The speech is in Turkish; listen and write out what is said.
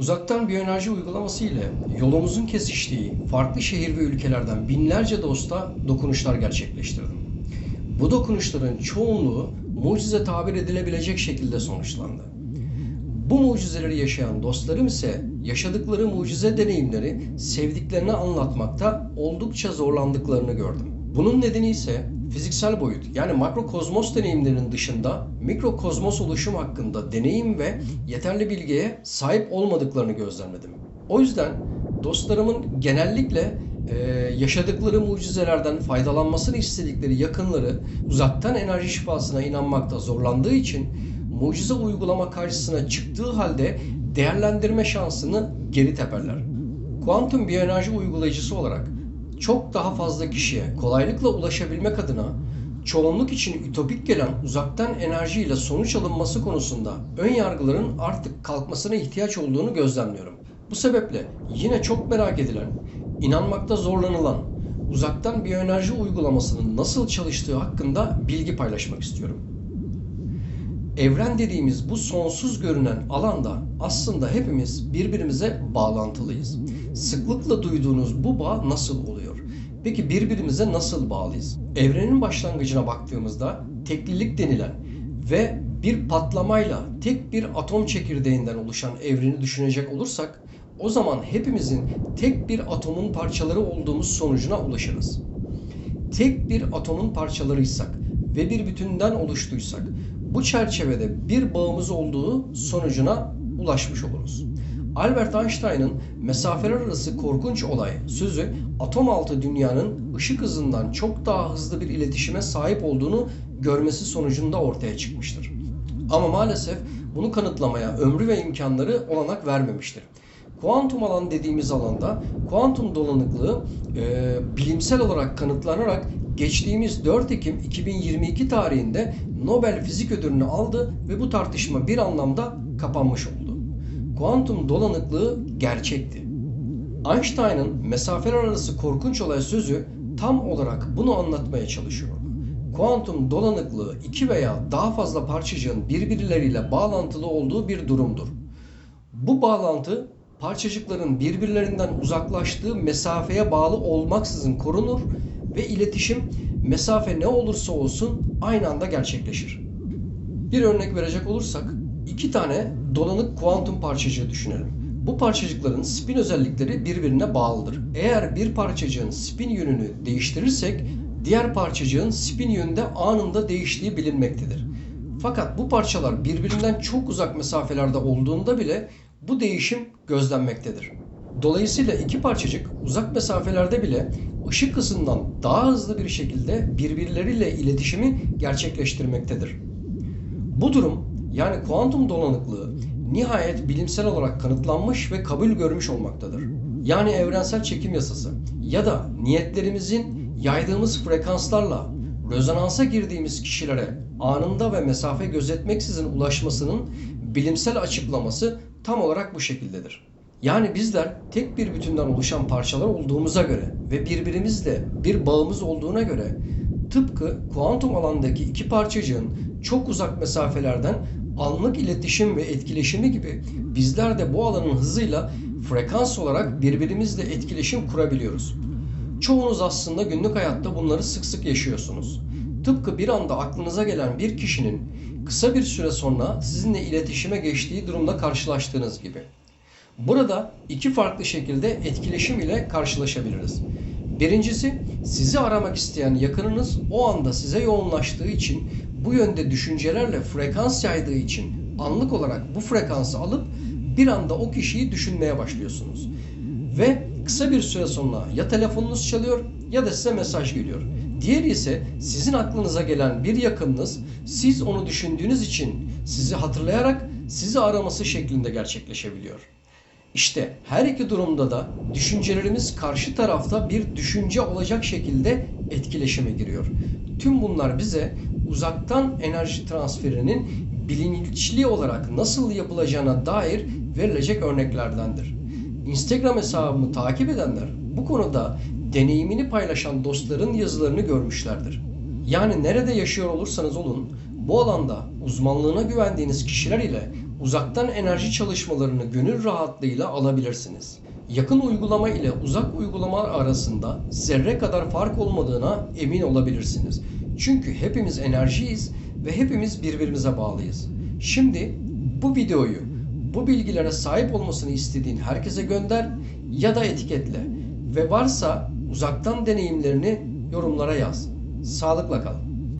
Uzaktan biyoenerji uygulaması ile yolumuzun kesiştiği farklı şehir ve ülkelerden binlerce dosta dokunuşlar gerçekleştirdim. Bu dokunuşların çoğunluğu mucize tabir edilebilecek şekilde sonuçlandı. Bu mucizeleri yaşayan dostlarım ise yaşadıkları mucize deneyimleri sevdiklerine anlatmakta oldukça zorlandıklarını gördüm. Bunun nedeni ise fiziksel boyut yani makrokozmos deneyimlerinin dışında mikrokozmos oluşum hakkında deneyim ve yeterli bilgiye sahip olmadıklarını gözlemledim. O yüzden dostlarımın genellikle e, yaşadıkları mucizelerden faydalanmasını istedikleri yakınları uzaktan enerji şifasına inanmakta zorlandığı için mucize uygulama karşısına çıktığı halde değerlendirme şansını geri teperler. Kuantum biyoenerji uygulayıcısı olarak çok daha fazla kişiye kolaylıkla ulaşabilmek adına çoğunluk için ütopik gelen uzaktan enerjiyle sonuç alınması konusunda ön yargıların artık kalkmasına ihtiyaç olduğunu gözlemliyorum. Bu sebeple yine çok merak edilen, inanmakta zorlanılan uzaktan biyoenerji uygulamasının nasıl çalıştığı hakkında bilgi paylaşmak istiyorum. Evren dediğimiz bu sonsuz görünen alanda aslında hepimiz birbirimize bağlantılıyız. Sıklıkla duyduğunuz bu bağ nasıl oluyor? Peki birbirimize nasıl bağlıyız? Evrenin başlangıcına baktığımızda teklilik denilen ve bir patlamayla tek bir atom çekirdeğinden oluşan evreni düşünecek olursak o zaman hepimizin tek bir atomun parçaları olduğumuz sonucuna ulaşırız. Tek bir atomun parçalarıysak ve bir bütünden oluştuysak bu çerçevede bir bağımız olduğu sonucuna ulaşmış oluruz. Albert Einstein'ın mesafeler arası korkunç olay sözü atom altı dünyanın ışık hızından çok daha hızlı bir iletişime sahip olduğunu görmesi sonucunda ortaya çıkmıştır. Ama maalesef bunu kanıtlamaya ömrü ve imkanları olanak vermemiştir. Kuantum alan dediğimiz alanda kuantum dolanıklığı e, bilimsel olarak kanıtlanarak geçtiğimiz 4 Ekim 2022 tarihinde Nobel Fizik Ödülünü aldı ve bu tartışma bir anlamda kapanmış oldu. Kuantum dolanıklığı gerçekti. Einstein'ın mesafeler arası korkunç olay sözü tam olarak bunu anlatmaya çalışıyor. Kuantum dolanıklığı iki veya daha fazla parçacığın birbirleriyle bağlantılı olduğu bir durumdur. Bu bağlantı parçacıkların birbirlerinden uzaklaştığı mesafeye bağlı olmaksızın korunur ve iletişim mesafe ne olursa olsun aynı anda gerçekleşir. Bir örnek verecek olursak iki tane dolanık kuantum parçacığı düşünelim. Bu parçacıkların spin özellikleri birbirine bağlıdır. Eğer bir parçacığın spin yönünü değiştirirsek diğer parçacığın spin yönünde anında değiştiği bilinmektedir. Fakat bu parçalar birbirinden çok uzak mesafelerde olduğunda bile bu değişim gözlenmektedir. Dolayısıyla iki parçacık uzak mesafelerde bile ışık hızından daha hızlı bir şekilde birbirleriyle iletişimi gerçekleştirmektedir. Bu durum yani kuantum dolanıklığı nihayet bilimsel olarak kanıtlanmış ve kabul görmüş olmaktadır. Yani evrensel çekim yasası ya da niyetlerimizin yaydığımız frekanslarla rezonansa girdiğimiz kişilere anında ve mesafe gözetmeksizin ulaşmasının bilimsel açıklaması tam olarak bu şekildedir. Yani bizler tek bir bütünden oluşan parçalar olduğumuza göre ve birbirimizle bir bağımız olduğuna göre tıpkı kuantum alandaki iki parçacığın çok uzak mesafelerden anlık iletişim ve etkileşimi gibi bizler de bu alanın hızıyla frekans olarak birbirimizle etkileşim kurabiliyoruz. Çoğunuz aslında günlük hayatta bunları sık sık yaşıyorsunuz. Tıpkı bir anda aklınıza gelen bir kişinin kısa bir süre sonra sizinle iletişime geçtiği durumda karşılaştığınız gibi. Burada iki farklı şekilde etkileşim ile karşılaşabiliriz. Birincisi sizi aramak isteyen yakınınız o anda size yoğunlaştığı için bu yönde düşüncelerle frekans yaydığı için anlık olarak bu frekansı alıp bir anda o kişiyi düşünmeye başlıyorsunuz. Ve kısa bir süre sonra ya telefonunuz çalıyor ya da size mesaj geliyor. Diğeri ise sizin aklınıza gelen bir yakınınız siz onu düşündüğünüz için sizi hatırlayarak sizi araması şeklinde gerçekleşebiliyor. İşte her iki durumda da düşüncelerimiz karşı tarafta bir düşünce olacak şekilde etkileşime giriyor. Tüm bunlar bize uzaktan enerji transferinin bilinçli olarak nasıl yapılacağına dair verilecek örneklerdendir. Instagram hesabımı takip edenler bu konuda deneyimini paylaşan dostların yazılarını görmüşlerdir. Yani nerede yaşıyor olursanız olun bu alanda uzmanlığına güvendiğiniz kişiler ile uzaktan enerji çalışmalarını gönül rahatlığıyla alabilirsiniz. Yakın uygulama ile uzak uygulama arasında zerre kadar fark olmadığına emin olabilirsiniz. Çünkü hepimiz enerjiyiz ve hepimiz birbirimize bağlıyız. Şimdi bu videoyu bu bilgilere sahip olmasını istediğin herkese gönder ya da etiketle ve varsa uzaktan deneyimlerini yorumlara yaz. Sağlıkla kal.